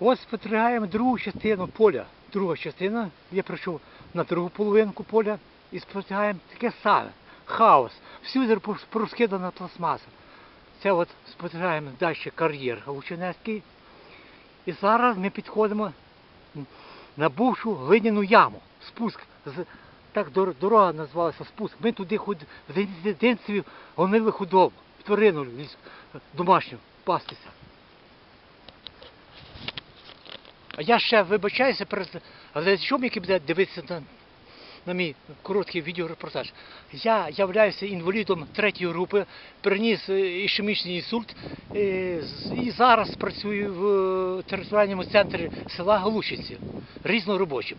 Ось спостерігаємо другу частину поля. Друга частина. Я прийшов на другу половинку поля і спостерігаємо таке саме. Хаос. Всюди порозкидана пластмаса. Це от спостерігаємо далі кар'єр Галучинецький. І зараз ми підходимо на бувшу глиняну яму. Спуск. Так дорога називалася спуск. Ми туди худ, в дитинстві гонили худобу, тварину домашню пастися. А я ще вибачаюся перед глядачом, який буде дивитися на, на мій короткий відеорепортаж. Я являюся інвалідом третьої групи, переніс е, ішемічний інсульт е, і зараз працюю в е, територіальному центрі села Галушинці, різноробочим.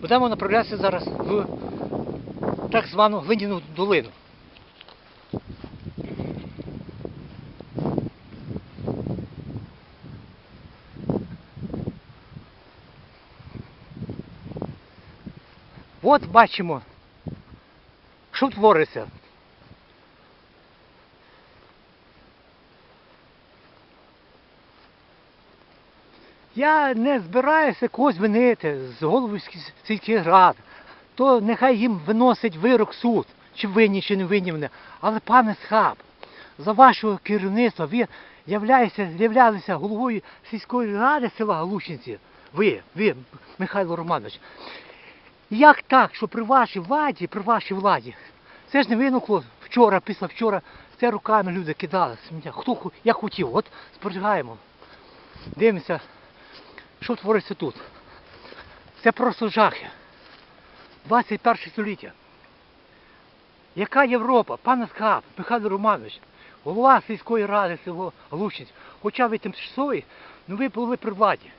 Будемо направлятися зараз в так звану глиняну долину. От бачимо, що твориться. Я не збираюся когось винити з голови сільських рад. То нехай їм виносить вирок суд, чи винні, чи не винні вони. Але пане Схаб, за вашого керівництва ви являлися головою сільської ради села Галущинці. Ви, ви, Михайло Романович. Як так, що при вашій владі, при вашій владі, це ж не виникло вчора, після вчора, це руками люди кидали сміття. Хто як хотів, от спостерігаємо. Дивимося, що твориться тут. Це просто жахи. 21 століття. Яка Європа? Пане Скап, Михайло Романович, голова сільської ради село Глушинськ, хоча ви тимчасовий, ну ви були при владі.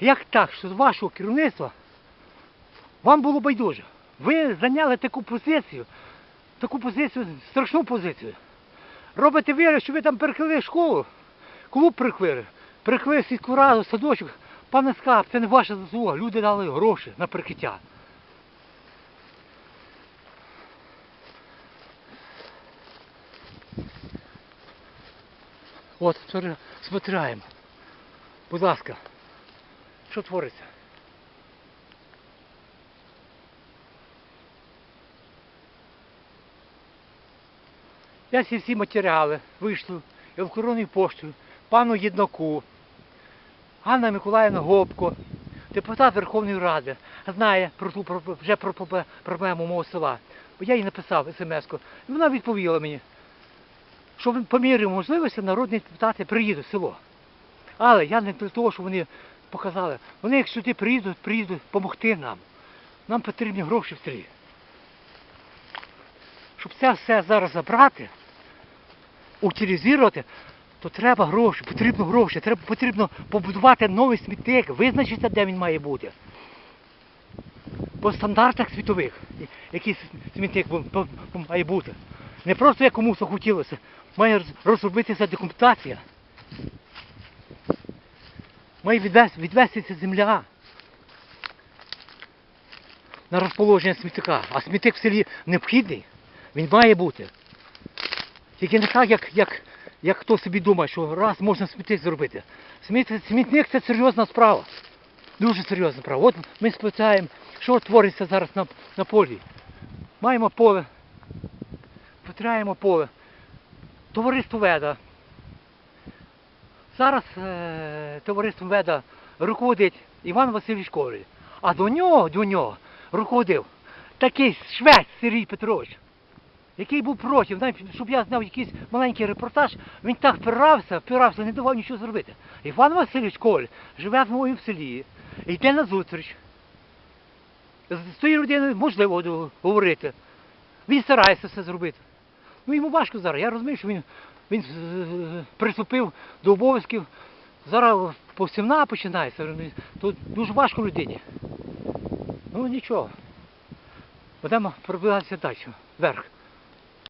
Як так, що з вашого керівництва вам було байдуже? Ви зайняли таку позицію, таку позицію, страшну позицію. Робите вигляд, що ви там перекрили школу, клуб прикрили, прикрили сільську раду, садочок. Пане Скап, це не ваша заслуга. Люди дали гроші на прикриття. От, спостерігаємо. Будь ласка, що твориться? Я ці всі матеріали вийшлю електронною поштою пану Єднаку, Ганна Миколаївна Гопко, депутат Верховної Ради, знає про ту про- вже про пробле- проблему мого села. Я їй написав смс-ку, і вона відповіла мені, що по мірі можливості народні депутати приїдуть в село. Але я не для того, що вони показали. Вони як сюди приїдуть, приїдуть допомогти нам. Нам потрібні гроші в селі. Щоб це все зараз забрати, утилізувати, то треба гроші, потрібно гроші, треба, потрібно побудувати новий смітник, визначитися, де він має бути. По стандартах світових, який смітник має бути. Не просто як комусь хотілося, має роз- розробитися документація. Має відвес- відвестися земля на розположення смітника. А смітник в селі необхідний, він має бути. Тільки не так, як, як, як хто собі думає, що раз можна смітник зробити. Сміт- Смітник це серйозна справа. Дуже серйозна справа. От ми спитаємо, що твориться зараз на, на полі. Маємо поле, потряємо поле. Товариство Веда. Зараз е, товариством Веда руководить Іван Васильович Коваль. А до нього, до нього руководив такий швець Сергій Петрович, який був проти, щоб я знав якийсь маленький репортаж, він так впирався, впирався, не давав нічого зробити. Іван Васильович Коваль живе в моєму селі, йде на зустріч. З тією людиною можливо говорити. Він старається все зробити. Ну йому важко зараз. Я розумію, що він, він приступив до обов'язків. Зараз повсімна починається. То дуже важко людині. Ну нічого. Будемо пробиватися далі, вверх.